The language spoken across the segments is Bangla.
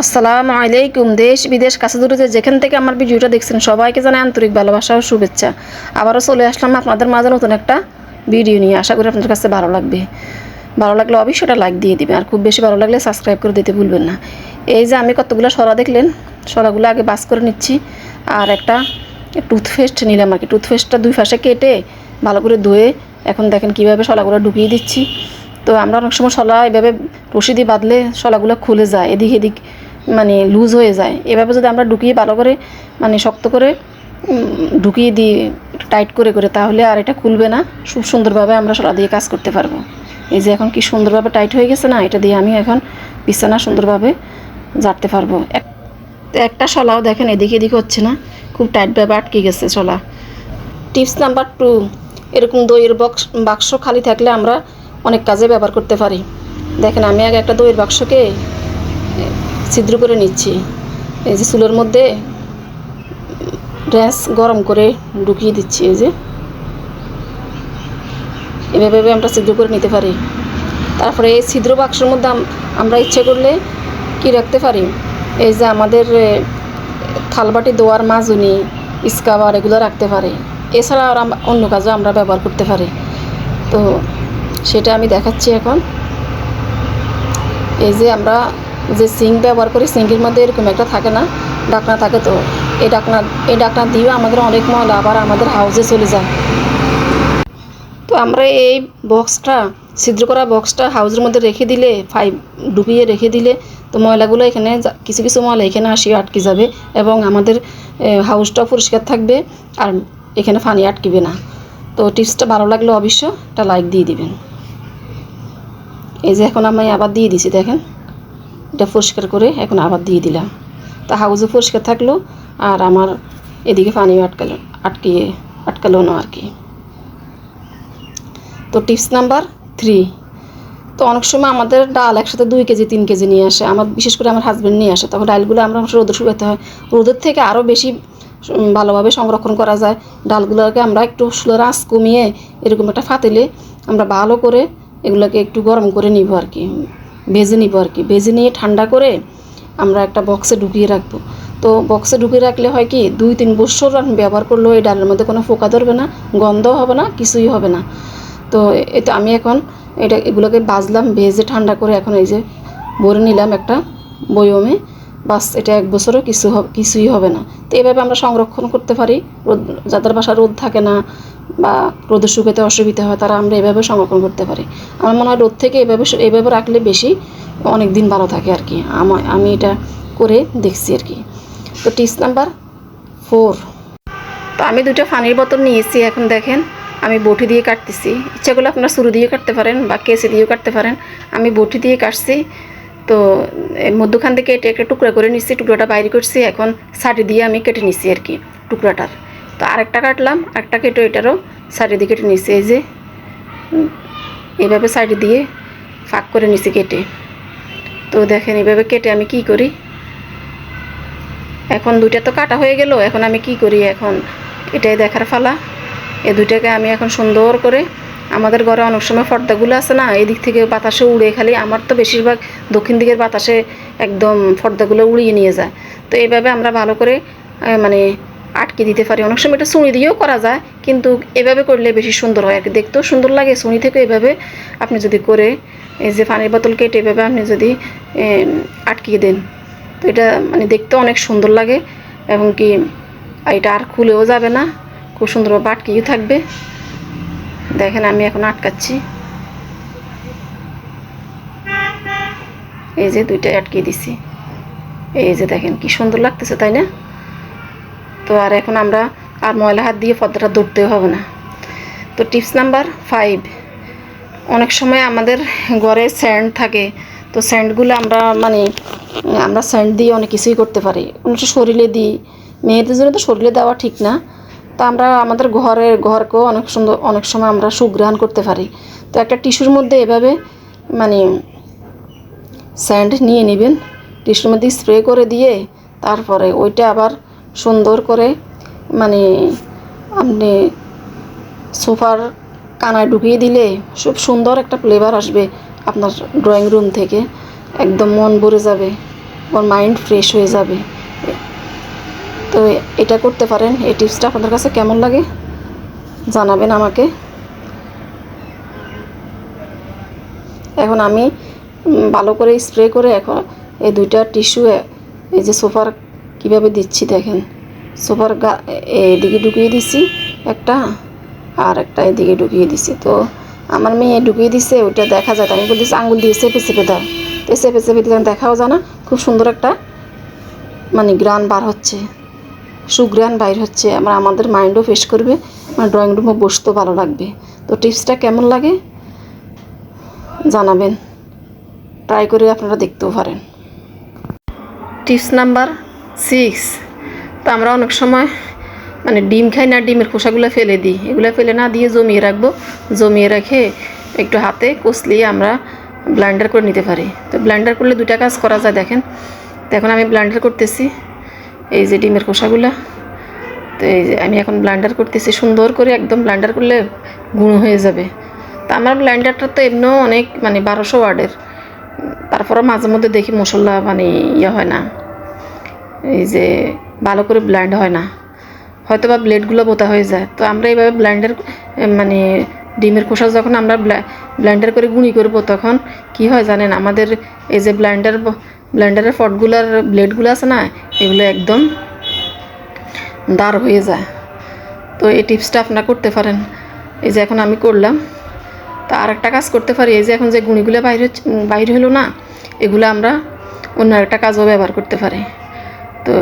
আসসালামু আলাইকুম। দেশ, বিদেশ, কাছে দূরে যে যেখান থেকে আমার ভিডিওটা দেখছেন, সবাইকে জানাই আন্তরিক ভালোবাসা ও শুভেচ্ছা। আবারও চলে আসলাম আপনাদের মাঝে নতুন একটা ভিডিও নিয়ে। আশা করি আপনাদের কাছে ভালো লাগবে। ভালো লাগলে অবশ্যই ওটা লাইক দিয়ে দিবেন। আর খুব বেশি ভালো লাগলে সাবস্ক্রাইব করে দিতে ভুলবেন না। এই যে আমি কতগুলো সরা দেখলেন, সরাগুলো আগে বাস করে নিচ্ছি। আর একটা টুথপেস্ট নিলাম আর কি। টুথপেস্টটা দুই পাশে কেটে ভালো করে ধুয়ে এখন দেখেন কীভাবে শলাগুলো ঢুকিয়ে দিচ্ছি। তো আমরা অনেক সময় শলা এভাবে রশি দিয়ে বাঁধলে শলাগুলো খুলে যায়, এদিক এদিক মানে লুজ হয়ে যায়। এভাবে যদি আমরা ঢুকিয়ে ভালো করে মানে শক্ত করে ঢুকিয়ে দিই টাইট করে করে তাহলে আর এটা খুলবে না। খুব সুন্দরভাবে আমরা শলা দিয়ে কাজ করতে পারব। এই যে এখন কি সুন্দরভাবে টাইট হয়ে গেছে না, এটা দিয়ে আমি এখন বিছানা সুন্দরভাবে জারতে পারব। এক- একটা শলাও দেখেন, এদিকে এদিকে হচ্ছে না, খুব টাইটভাবে আটকে গেছে শলা। টিপস নাম্বার টু, এরকম দইয়ের বক্স বাক্স খালি থাকলে আমরা অনেক কাজে ব্যবহার করতে পারি। দেখেন, আমি আগে একটা দইয়ের বাক্সকে ছিদ্র করে নিচ্ছি। এই যে চুলের মধ্যে, গ্যাস গরম করে ঢুকিয়ে দিচ্ছি, এই যে। এভাবে আমরা ছিদ্র করে নিতে পারি। তারপরে এই ছিদ্র বাক্সের মধ্যে আমরা ইচ্ছে করলে কি রাখতে পারি? এই যে আমাদের থালবাটি, দোয়ার মাজুনি স্কাবার এগুলো রাখতে পারি। এছাড়া আর অন্য কাজে আমরা ব্যবহার করতে পারি। তো সেটা আমি দেখাচ্ছি এখন। এই যে আমরা যে সিঙ্ক ব্যবহার করি সিঙ্কের মধ্যে এরকম একটা থাকে না ডাকনা থাকে তো। এই ডাকনা এই ডাকনা দিয়েও আমাদের অনেক ময়লা আবার আমাদের হাউসে চলে যায়। তো আমরা এই বক্সটা ছিদ্র করা বক্সটা হাউসের মধ্যে রেখে দিলে ফাইভ ডুবিয়ে রেখে দিলে তো ময়লাগুলো এখানে কিছু কিছু ময়লা এখানে আসিয়ে আটকে যাবে এবং আমাদের এ, হাউসটাও পরিষ্কার থাকবে আর এখানে পানি আটকিবে না। তো টিপসটা ভালো লাগলে অবশ্য একটা লাইক দিয়ে দিবেন। এই যে এখন আমি আবার দিয়ে দিছি, দেখেন। এটা পরিষ্কার করে এখন আবার দিয়ে দিলাম। তা হাউসে পরিষ্কার থাকল আর আমার এদিকে পানিও আটকালো, আটকিয়ে, আটকালো না আর কি। তো টিপস নাম্বার থ্রি, তো অনেক সময় আমাদের ডাল একসাথে দুই কেজি, তিন কেজি নিয়ে আসে। আমার, বিশেষ করে আমার হাজব্যান্ড নিয়ে আসে। তখন ডালগুলো আমরা রোদে শুকাতে হয়। রোদের থেকে আরও বেশি ভালোভাবে সংরক্ষণ করা যায়। ডালগুলোকে আমরা একটু স্লো আঁচ কমিয়ে এরকম একটা ফাতেলে আমরা ভালো করে এগুলোকে একটু গরম করে নিব আর কি, ভেজে নিব আর কি। ভেজে নিয়ে ঠান্ডা করে আমরা একটা বক্সে ঢুকিয়ে রাখব। তো বক্সে ঢুকিয়ে রাখলে হয় কি, দুই তিন বছর আমি ব্যবহার করলেও এই ডালের মধ্যে কোনো পোকা ধরবে না, গন্ধও হবে না, কিছুই হবে না। তো এটা আমি এখন এটা, এগুলোকে বাজলাম, ভেজে ঠান্ডা করে এখন এই যে ভরে নিলাম একটা বয়মে। বাস, এটা এক বছরও কিছু হবে, কিছুই হবে না। তো এভাবে আমরা সংরক্ষণ করতে পারি। রোদ, যাদের বাসা রোদ থাকে না বা রোদে শুকাতে অসুবিধা হয়, তারা আমরা এভাবে সংরক্ষণ করতে পারি। আমার মনে হয় রোদ থেকে এভাবে এভাবে রাখলে বেশি অনেক দিন ভালো থাকে আর কি। আমার আমি এটা করে দেখছি আর কি। তো টিপস নাম্বার ফোর। তো আমি দুটো পানির বোতল নিয়েছি এখন দেখেন। আমি বটি দিয়ে কাটতেছি। ইচ্ছা করলে আপনারা শুরু দিয়ে কাটতে পারেন বা কেসে দিয়েও কাটতে পারেন। আমি বটি দিয়ে কাটছি। তো মধ্যখান থেকে এটা একটা টুকরা করে নিচ্ছি টুকরাটা বাইরে করছি, এখন সাইডে দিয়ে আমি কেটে নিচ্ছি আর কি টুকরাটার। তো আরেকটা কাটলাম, আরেকটা কেটে এটারও সাইডে দিয়ে কেটে নিচ্ছি এই যে। এইভাবে সাইডে দিয়ে ফাঁক করে নিচ্ছি কেটে। তো দেখেন এইভাবে কেটে আমি কি করি? এখন দুইটা তো কাটা হয়ে গেল, এখন আমি কি করি এখন? এটাই দেখার ফালা এই দুইটাকে আমি এখন সুন্দর করে আমাদের ঘরে অনেক সময় পর্দাগুলো আছে না, এদিক থেকে বাতাসে উড়ে খালি আমার তো বেশিরভাগ দক্ষিণ দিকের বাতাসে একদম পর্দাগুলো উড়িয়ে নিয়ে যায়। তো এইভাবে আমরা ভালো করে মানে আটকে দিতে পারি। অনেক সময় এটা সুনি দিয়েও করা যায়, কিন্তু এভাবে করলে বেশি সুন্দর হয়। আর কি দেখতেও সুন্দর লাগে সুনি থেকে এভাবে আপনি যদি করে, এই যে পানির বোতল কেটে এভাবে আপনি যদি আটকিয়ে দেন, তো এটা মানে দেখতেও অনেক সুন্দর লাগে। এবং কি এটা আর খুলেও যাবে না, খুব সুন্দরভাবে আটকিয়ে থাকবে। দেখেন, আমি এখন আটকাচ্ছি। এই যে দুইটাই আটকিয়ে দিছি। এই যে দেখেন, কি সুন্দর লাগতেছে, তাই না? তো আর এখন আমরা আর ময়লা হাত দিয়ে পর্দাটা ধরতেও হবে না। তো টিপস নাম্বার ফাইভ, অনেক সময় আমাদের ঘরে স্যান্ড থাকে। তো স্যান্ডগুলো আমরা মানে আমরা স্যান্ড দিয়ে অনেক কিছুই করতে পারি। অনেক শরীরে দিই। মেয়েদের জন্য তো শরীরে দেওয়া ঠিক না। তা আমরা আমাদের ঘরের ঘরকেও অনেক সুন্দর, অনেক সময় আমরা সুগ্রহণ করতে পারি। তো একটা টিস্যুর মধ্যে এভাবে মানে স্যান্ড নিয়ে নেবেন। টিস্যুর মধ্যে স্প্রে করে দিয়ে তারপরে ওইটা আবার সুন্দর করে মানে আপনি সোফার কানায় ঢুকিয়ে দিলে খুব সুন্দর একটা ফ্লেভার আসবে আপনার ড্রয়িং রুম থেকে। একদম মন ভরে যাবে, ওর মাইন্ড ফ্রেশ হয়ে যাবে। তো এটা করতে পারেন। এই টিপসটা আপনাদের কাছে কেমন লাগে জানাবেন আমাকে। এখন আমি ভালো করে স্প্রে করে এখন এই দুইটা টিস্যু এই যে সোফার কীভাবে দিচ্ছি দেখেন। সোফার গা এদিকে ঢুকিয়ে দিছি একটা আর একটা এদিকে ঢুকিয়ে দিছি। তো আমার মেয়ে ঢুকিয়ে দিছে, ওইটা দেখা যায় আমি বলতেছি আঙুল দিয়ে চেপে চেপে দাও। তো চেপে চেপে দিলে দেখাও জানা খুব সুন্দর একটা মানে গ্রান বার হচ্ছে। সুগ্রান বাইর হচ্ছে, আমার আমাদের মাইন্ডও ফ্রেশ করবে, আমার ড্রয়িং রুমে বসতেও ভালো লাগবে। তো টিপসটা কেমন লাগে? জানাবেন। ট্রাই করে আপনারা দেখতেও পারেন। টিপস নাম্বার সিক্স তো আমরা অনেক সময় মানে ডিম খাই না, ডিমের খোসাগুলো ফেলে দিই। এগুলো ফেলে না দিয়ে জমিয়ে রাখব। জমিয়ে রেখে একটু হাতে কষলিয়ে আমরা ব্লান্ডার করে নিতে পারি। তো ব্লান্ডার করলে দুটা কাজ করা যায়, দেখেন। তো এখন আমি ব্লান্ডার করতেছি। এই যে ডিমের খোসাগুলো, তো এই যে আমি এখন ব্লান্ডার করতেছি, সুন্দর করে একদম ব্লান্ডার করলে গুঁড়ো হয়ে যাবে। তা আমার ব্লান্ডারটা তো এমনিও অনেক মানে বারোশো ওয়ার্ডের তারপরে মাঝে মধ্যে দেখি মশলা মানে ইয়ে হয় না। এই যে ভালো করে ব্ল্যান্ড হয় না। হয়তো বা ব্লেডগুলো বোতা হয়ে যায়। তো আমরা এইভাবে ব্ল্যান্ডার মানে ডিমের খোসা যখন আমরা ব্ল্যান্ডার করে গুঁড়ি করব, তখন কি হয় জানেন? আমাদের এই যে ব্ল্যান্ডার ব্ল্যান্ডারের ফটগুলার ব্লেডগুলো আছে না, এগুলো একদম দাঁড় হয়ে যায়। তো এই টিপসটা আপনারা করতে পারেন। এই যে এখন আমি করলাম, তা আর একটা কাজ করতে পারি। এই যে এখন যে গুঁড়িগুলো বাইরে বাইরে হলো না, এগুলো আমরা অন্য একটা কাজও ব্যবহার করতে পারি। তো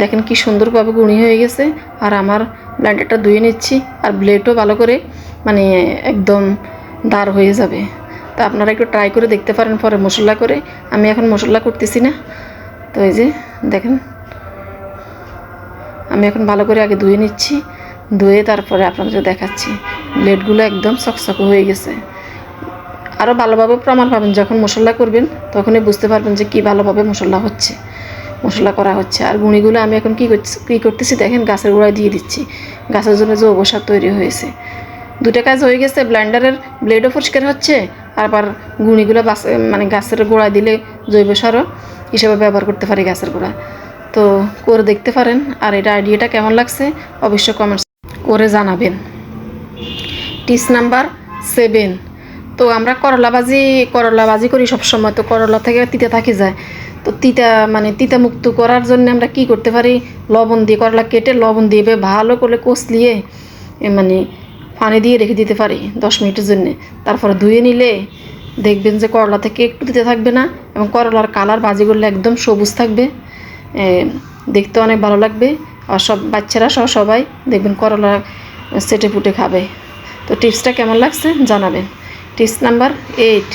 দেখেন কি সুন্দরভাবে গুঁড়ি হয়ে গেছে। আর আমার ব্ল্যান্ডারটা ধুয়ে নিচ্ছি, আর ব্লেডও ভালো করে মানে একদম দাঁড় হয়ে যাবে। তো আপনারা একটু ট্রাই করে দেখতে পারেন পরে মশলা করে। আমি এখন মশলা করতেছি না। তো এই যে, দেখেন। আমি এখন ভালো করে আগে ধুয়ে নিচ্ছি। ধুয়ে তারপরে আপনাদের দেখাচ্ছি। ব্লেডগুলো একদম চকচকে হয়ে গেছে। আরও ভালোভাবে প্রমাণ পাবেন যখন মশলা করবেন, তখনই বুঝতে পারবেন যে কী ভালোভাবে মশলা হচ্ছে, মশলা করা হচ্ছে। আর গুঁড়িগুলো আমি এখন কী করছি, কী করতেছি দেখেন, গাছের গোড়ায় দিয়ে দিচ্ছি। গাছের জন্য যে অবসাদ তৈরি হয়েছে। দুটো কাজ হয়ে গেছে ব্লান্ডারের ব্লেডও পরিষ্কার হচ্ছে আবার গুঁড়িগুলো মানে গাছের গোড়ায় দিলে জৈব সারও হিসেবে ব্যবহার করতে পারি গাছের গোড়া তো করে দেখতে পারেন আর এটা আইডিয়াটা কেমন লাগছে অবশ্যই কমেন্টস করে জানাবেন। Tips number seven. তো আমরা করলা ভাজি করলা ভাজি করি সবসময়। তো করলা থেকে তিতা থাকি যায়। তো তিতা মানে তিতা মুক্ত করার জন্য আমরা কি করতে পারি? লবণ দিয়ে করলা কেটে লবণ দিয়ে ভালো করে কষলিয়ে মানে পানি দিয়ে রেখে দিতে পারি দশ মিনিটের জন্যে। তারপরে ধুয়ে নিলে দেখবেন যে করলা থেকে একটু দিতে থাকবে না এবং করলার কালার ভাজি করলে একদম সবুজ থাকবে। দেখতে অনেক ভালো লাগবে। আর সব বাচ্চারা সহ সবাই দেখবেন করলা সেটে ফুটে খাবে। তো টিপসটা কেমন লাগছে জানাবেন। Tips number eight.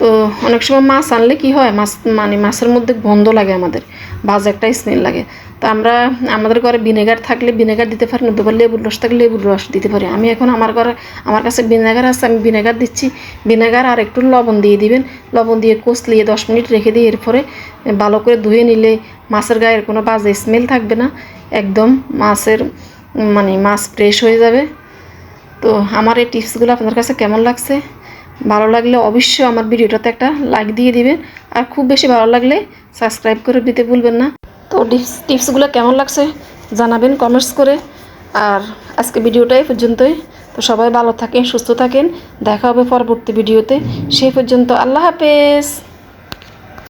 তো অনেক সময় মাছ আনলে কি হয়? মাছ মানে মাছের মধ্যে গন্ধ লাগে আমাদের। বাজে একটা স্মেল লাগে। তো আমরা আমাদের ঘরে ভিনেগার থাকলে ভিনেগার দিতে পারি না দুবার লেবুর রস থাকলে লেবুর রস দিতে পারি। আমি এখন আমার ঘরে, আমার কাছে ভিনেগার আছে, আমি ভিনেগার দিচ্ছি। ভিনেগার আর একটু লবণ দিয়ে দিবেন। লবণ দিয়ে কষলিয়ে দশ মিনিট রেখে দিয়ে এরপরে ভালো করে ধুয়ে নিলে মাছের গায়ের কোনো বাজে স্মেল থাকবে না। একদম মাছের মানে মাছ ফ্রেশ হয়ে যাবে। তো আমার এই টিপসগুলো আপনার কাছে কেমন লাগছে? ভালো লাগলে অবশ্যই আমার ভিডিওটাতে একটা লাইক দিয়ে দিবেন। আর খুব বেশি ভালো লাগলে সাবস্ক্রাইব করে দিতে ভুলবেন না। তো টিপস, টিপসগুলো কেমন লাগছে জানাবেন কমেন্টস করে। আর আজকে ভিডিওটাই পর্যন্তই। তো সবাই ভালো থাকেন, সুস্থ থাকেন। দেখা হবে পরবর্তী ভিডিওতে। সেই পর্যন্ত আল্লাহ হাফেজ।